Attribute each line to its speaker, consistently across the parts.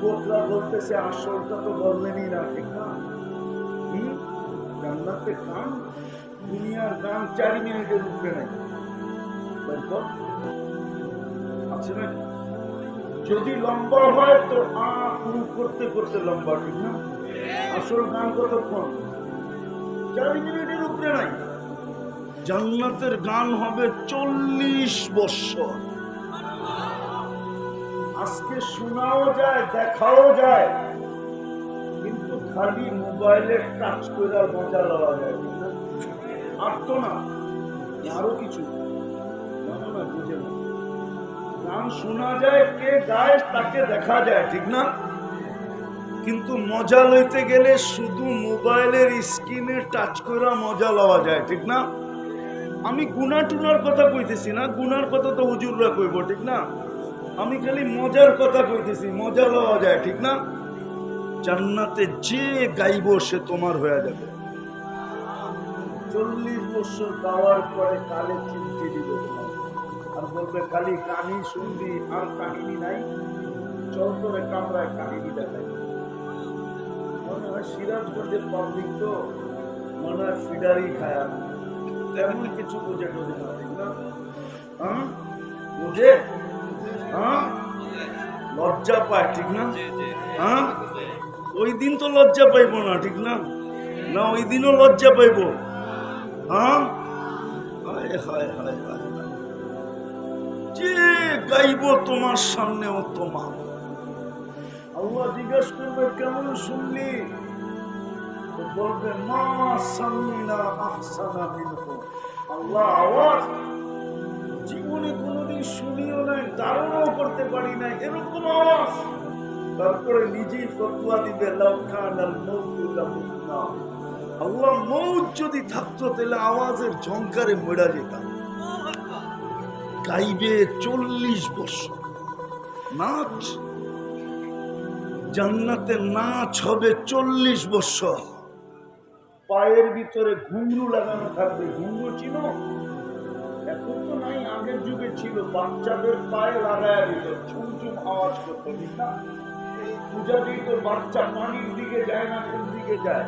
Speaker 1: যুবকরা বলতেছে আসলটা তো না ঠিক না হম? জান্নাতে গান দুনিয়ার গান চার মিনিটের উপরে নাই আছে না যদি লম্বা হয় তো আ পুরু করতে করতে লম্বা, ঠিক না? আসল গান কতক্ষণ চারি মিনিটের উপরে নাই। জান্নাতের গান হবে চল্লিশ বৎসর। আজকে শোনাও যায়, দেখাও যায়। কিন্তু খালি মোবাইলে টাচ করে মজা লওয়া যায়? আর তো না আরও কিছু। বুঝে না। গান শোনা যায়, কে গায় তাকে দেখা যায়, ঠিক না? কিন্তু মজা লইতে গেলে শুধু মোবাইলের স্ক্রিনে টাচ করে মজা লওয়া যায়, ঠিক না? আমি গুনা টুনার কথা কইতেছি না গুনার কথা তো হুজুররা কইব, ঠিক না? আমি খালি মজার কথা কইতেছি মজা লওয়া যায়, ঠিক না? জান্নাতে যে গাইব সে তোমার হয়ে যাবে। চল্লিশ বছর গাওয়ার পরে কালে চিনতে দিবে আর বলবে খালি কানি শুনবি, আর কাহিনী নাই। চল করে কামরায় কাহিনী দেখাই। মনে হয় সিরাজগঞ্জের পাবলিক তো মনে হয় ফিডারি খায়া। তেমন কিছু বুঝে টুঝে না, ঠিক না? হ্যাঁ? বুঝে? হ্যাঁ? লজ্জা পায় ঠিক না? হ্যাঁ? ওই দিন তো লজ্জা পাইব না ঠিক না? না ওই দিনও লজ্জা পাইব। হ্যাঁ? হায় হায় হায় হায় হায়। যে গাইব তোমার সামনেও তোমার। আল্লাহ জিজ্ঞেস করবে কেমন শুনলি? বলবে মা সামিনা আহসানা মিনহু। আল্লাহ আওয়াজ জীবনে কোনোদিন শুনিও নাই, ধারণাও করতে পারি নাই, এরকম আওয়াজ। তারপরে নিজেই ফতুয়া দিবে আল্লাহ মৌত যদি থাকতো, তাহলে আওয়াজের ঝংকারে মেড়া যেতাম। গাইবে চল্লিশ বছর। নাচ, জান্নাতে নাচ হবে চল্লিশ বছর। পায়ের ভিতরে ঘুংরু লাগানো থাকবে ঘুংরু চিনো? এখন তো নাই আগের যুগে ছিল, বাচ্চাদের পায়ে লাগায় দিত চুম আওয়াজ করতো, ঠিক না? বাচ্চা পানির দিকে যায় না, কোন দিকে যায়?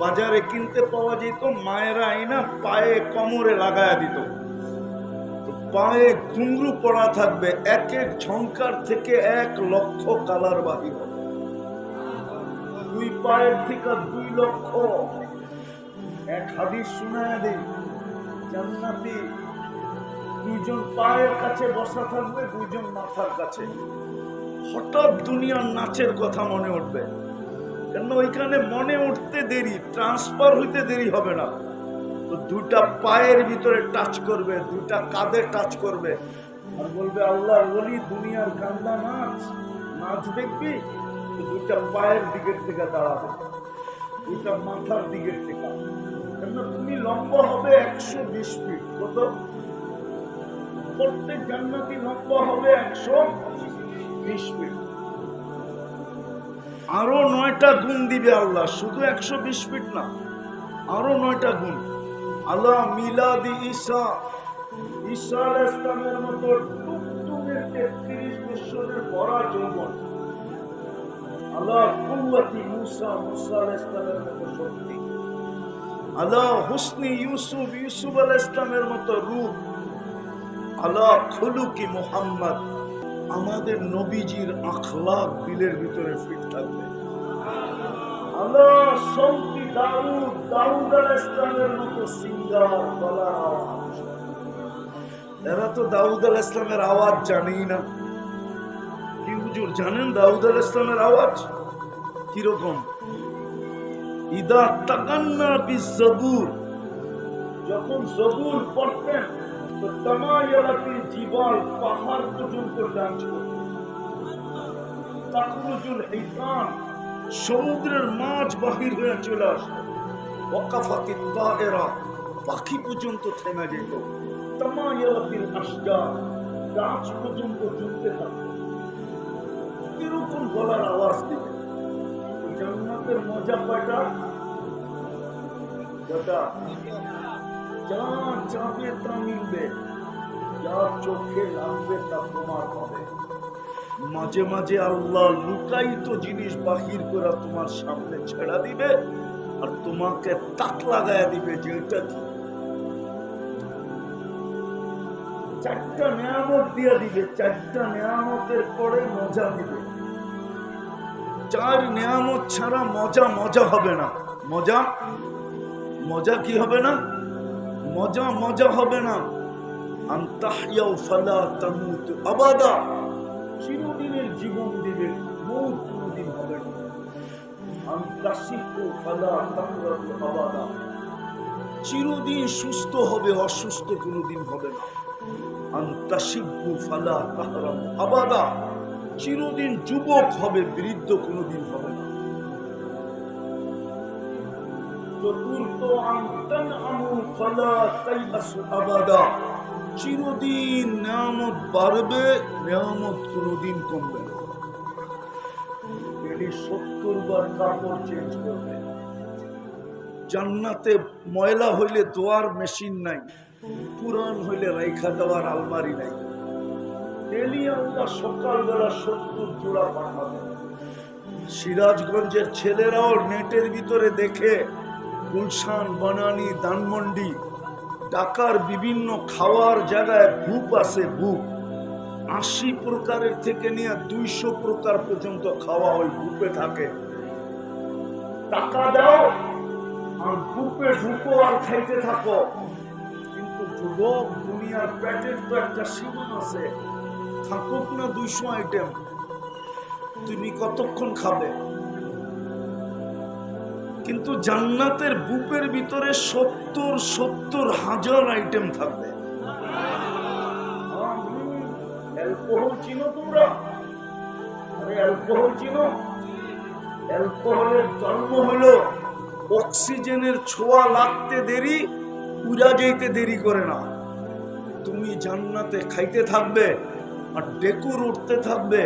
Speaker 1: বাজারে কিনতে পাওয়া যেত, মায়েরা আইনা পায়ে কোমরে লাগায় দিত। পায়ে ঘুংরু পড়া থাকবে, এক এক ঝঙ্কার থেকে এক লক্ষ কালার বাহির হবে দুই পায়ের থেকে দুই লক্ষ। এক হাদিস শোনায় দিই, জান্নাতি দুইজন পায়ের কাছে বসা থাকবে, দুইজন মাথার কাছে। হঠাৎ দুনিয়ার নাচের কথা মনে উঠবে। কেন ওইখানে মনে উঠতে দেরি ট্রান্সফার হইতে দেরি হবে না। তো দুটা পায়ের ভিতরে টাচ করবে দুটা কাঁধে টাচ করবে। আর বলবে আল্লাহ বলি দুনিয়ার কান্দা নাচ নাচ দেখবি? দুটা পায়ের দিকের থেকে দাঁড়াবে। দুটা মাথার দিকের থেকে কেন তুমি লম্বা হবে একশো বিশ ফিট কত? প্রত্যেক জান্নাতি লম্বা হবে একশো বিশ ফিট। আরও নয়টা গুণ দিবে আল্লাহ, শুধু একশো বিশ ফিট না, আরও নয়টা গুণ। আল্লাহ মিলাদি ঈসা ঈসা ইসলামের মতো তেত্রিশ বছরের ভরা যৌবন। আল্লাহ কুয়াতি মুসা মুসা ইসলামের মতো শক্তি। আল্লাহ হুসনি ইউসুফ ইউসুফ আলাইহিস ইসলামের মতো রূপ। আল্লাহ খুলুকি মোহাম্মদ। আমাদের নবীজির আখলাক দিলের ভিতরে ফিট থাকবে। আল্লাহ শক্তি দাউদ আলাইহিস ইসলামের মতো সিঙ্গার গলার এরা তো দাউদ আলাহ ইসলামের আওয়াজ জানেই না। কি হুজুর, জানেন দাউদ আলাহ ইসলামের আওয়াজ কীরকম ইদা তাকান্না বি জবুর যখন জবুর পড়তেন জীবন, পাহাড় পর্যন্ত সমুদ্রের মাছ বাহির হয়ে চলে আসতো ওয়াকাফাতি তায়েরা, পাখি পর্যন্ত থেমে যেত তামায়ালাতিল আশজার গাছ পর্যন্ত ঝুঁকতে থাকতো কীরকম গলার আওয়াজ দিবে? জান্নাতের মজা কয়টা? যেটা যা চাবে তা মিলবে যার চোখে লাগবে তা তোমার হবে। মাঝে মাঝে আল্লাহ লুকায়িত জিনিস বাহির করে তোমার সামনে ছেড়া দিবে আর তোমাকে তাক লাগায় দিবে যে এটা কি? চারটা নিয়ামত দিয়ে দিবে, চারটা নিয়ামতের পরে মজা দিবে। চার নিয়ামত ছাড়া মজা মজা হবে না। মজা? মজা কি হবে না? মজা মজা হবে না। আবাদা। চিরদিনের জীবন হবে না। চিরদিন সুস্থ হবে, অসুস্থ কোনোদিন হবে না। আন্তাসিকু আবাদা। চিরদিন যুবক হবে, বৃদ্ধ কোনোদিন হবে না। চিরদিন নিয়ামত বাড়বে, নিয়ামত কোনোদিন কমবে না। সত্তর বার কাপড় চেঞ্জ করবে। জান্নাতে ময়লা হইলে দোয়ার মেশিন নাই পুরান হইলে রাইখা দেওয়ার আলমারি নাই। ডেলি সকালবেলা সত্তর জোড়া পাঠাবে। সিরাজগঞ্জের ছেলেরাও নেটের ভিতরে দেখে গুলশান, বনানি, ধানমন্ডি, ঢাকার বিভিন্ন খাওয়ার জায়গায় ভূপ আছে ভূপ। আশি প্রকারের থেকে নিয়ে দুইশো প্রকার পর্যন্ত খাওয়া ওই ভূপে থাকে। টাকা দাও আর ভূপে ঢুকো আর খাইতে থাকো। কিন্তু যুবক, দুনিয়ার পেটের তো একটা সীমা আছে। থাকুক না দুইশো আইটেম তুমি কতক্ষণ খাবে? কিন্তু জান্নাতের বুকের ভিতরে সত্তর সত্তর হাজার আইটেম থাকবে। অ্যালকোহল চিনো জন্ম হলো অক্সিজেনের ছোঁয়া লাগতে দেরি, উড়া যেতে দেরি করে না। তুমি জান্নাতে খাইতে থাকবে আর ডেকুর উঠতে থাকবে,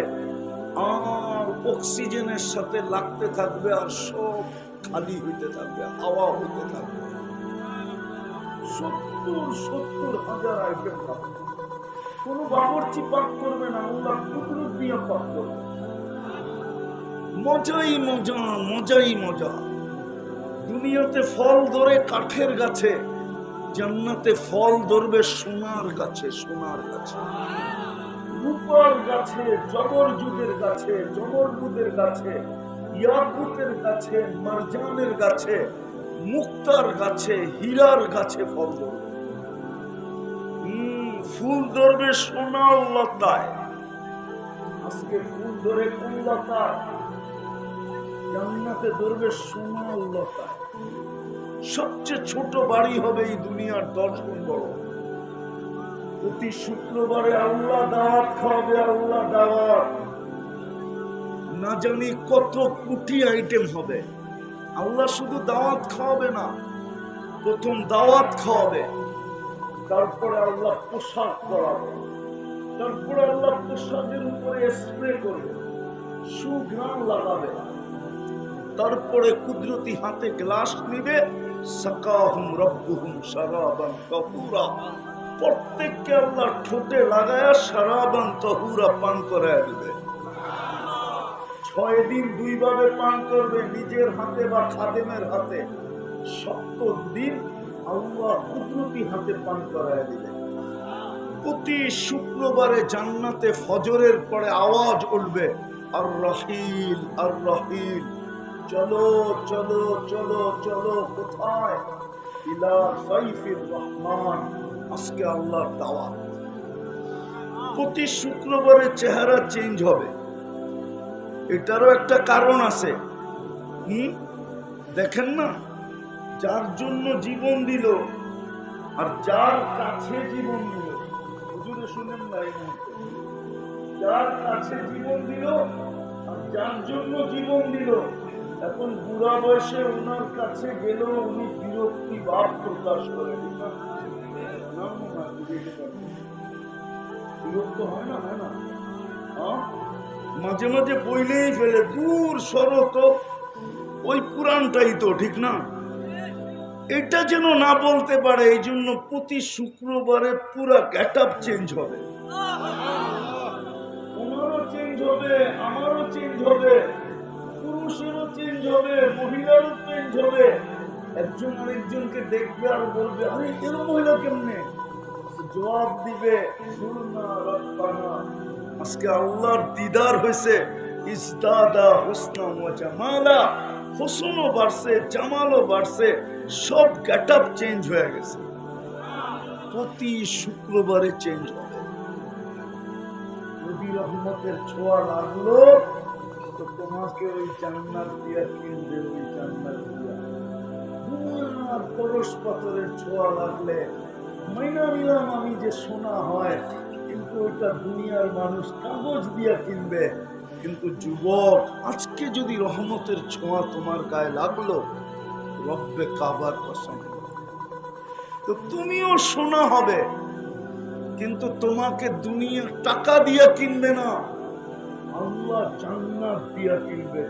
Speaker 1: আর অক্সিজেনের সাথে লাগতে থাকবে আর সব খালি হইতে থাকবে, হাওয়া হইতে থাকবে। সত্তর সত্তর হাজার আইটেম থাকবে কোন বাবরচি পাক করবে না, আল্লাহ কুদরত দিয়ে পাক করবে। মজাই মজা মজাই মজা। দুনিয়াতে ফল ধরে কাঠের গাছে, জান্নাতে ফল ধরবে সোনার গাছে সোনার গাছে। রূপার গাছে, জবর যুগের গাছে, জবর যুগের গাছে। ইয়াকুতের গাছে, মারজানের গাছে, মুক্তার গাছে, হীরার গাছে ফল ফুল ধরবে সোনার লতায়। আজকে ফুল ধরে কোন লতায় ধরবে সোনার লতায় সবচেয়ে ছোট বাড়ি হবে এই দুনিয়ার দশ গুণ বড়। প্রতি শুক্রবারে আল্লাহ দাওয়াত খাওয়াবে, আল্লাহ দাওয়াত। না জানি কত কোটি আইটেম হবে। আল্লাহ শুধু দাওয়াত খাওয়াবে না, প্রথম দাওয়াত খাওয়াবে। তারপরে আল্লাহ পোশাক করাবে তারপরে আল্লাহ পোশাকের উপরে স্প্রে করবে। সুঘ্রাণ লাগাবে। তারপরে কুদরতি হাতে গ্লাস নিবে। প্রত্যেককে আল্লাহ ঠোঁটে লাগায়া সারাবান তহুরা পান করায় দিবে। ছয় দিন দুইভাবে পান করবে নিজের হাতে বা খাদেমের হাতে। সত্তর দিন আল্লাহ কুদরতি হাতে পান করায় দিবে প্রতি শুক্রবারে জান্নাতে ফজরের পরে আওয়াজ উঠবে আর রহিল আর রহিল চলো চলো চলো চলো, কোথায়? ইলা সাইফির রহমান। আজকে আল্লাহর দাওয়াত। প্রতি শুক্রবারে চেহারা চেঞ্জ হবে। এটারও একটা কারণ আছে। হুম? দেখেন না? যার জন্য জীবন দিল আর যার কাছে জীবন দিল। হুজুরে শুনেন না এই যার কাছে জীবন দিল আর যার জন্য জীবন দিল এখন বুড়া বয়সে ওনার কাছে গেলেও উনি বিরক্তি ভাব প্রকাশ করে না, না, না, বিরক্ত হয় না হয় না? হ্যাঁ? মাঝে মাঝে বইলেই ফেলে, দূর সরো তো। ওই পুরাণটাই তো, ঠিক না? এটা যেন না বলতে পারে এই জন্য প্রতি শুক্রবারে পুরা গেট চেঞ্জ হবে। ওনারও চেঞ্জ হবে, আমারও চেঞ্জ হবে, পুরুষেরও চেঞ্জ হবে, মহিলারও চেঞ্জ হবে। একজন আরেকজনকে দেখবে আর বলবে, আরে এর মহিলা কেমনে? জবাব দিবে সুরনা আজকে আল্লাহর দিদার হয়েছে ইজদাদা হুসনা হোসনও বাড়ছে, জামালও বাড়ছে, সব চেঞ্জ হয়ে গেছে। প্রতি শুক্রবারে চেঞ্জ রহমতের ছোঁয়া লাগল, তো তোমাকে ওই জান্নাত দিয়া কিনবে, ওই দিয়া। পরশ পাথরের ছোঁয়া লাগলে, মাইনা নিলাম আমি যে সোনা হয়। কিন্তু ওইটা দুনিয়ার মানুষ কাগজ দিয়া কিনবে। কিন্তু যুবক, আজকে যদি রহমতের ছোঁয়া তোমার গায়ে লাগল, রব্বে কাবার কসম। তো তুমিও শোনা হবে, কিন্তু তোমাকে দুনিয়ার টাকা দিয়া কিনবে না। আল্লাহ জান্নাত দিয়া কিনবে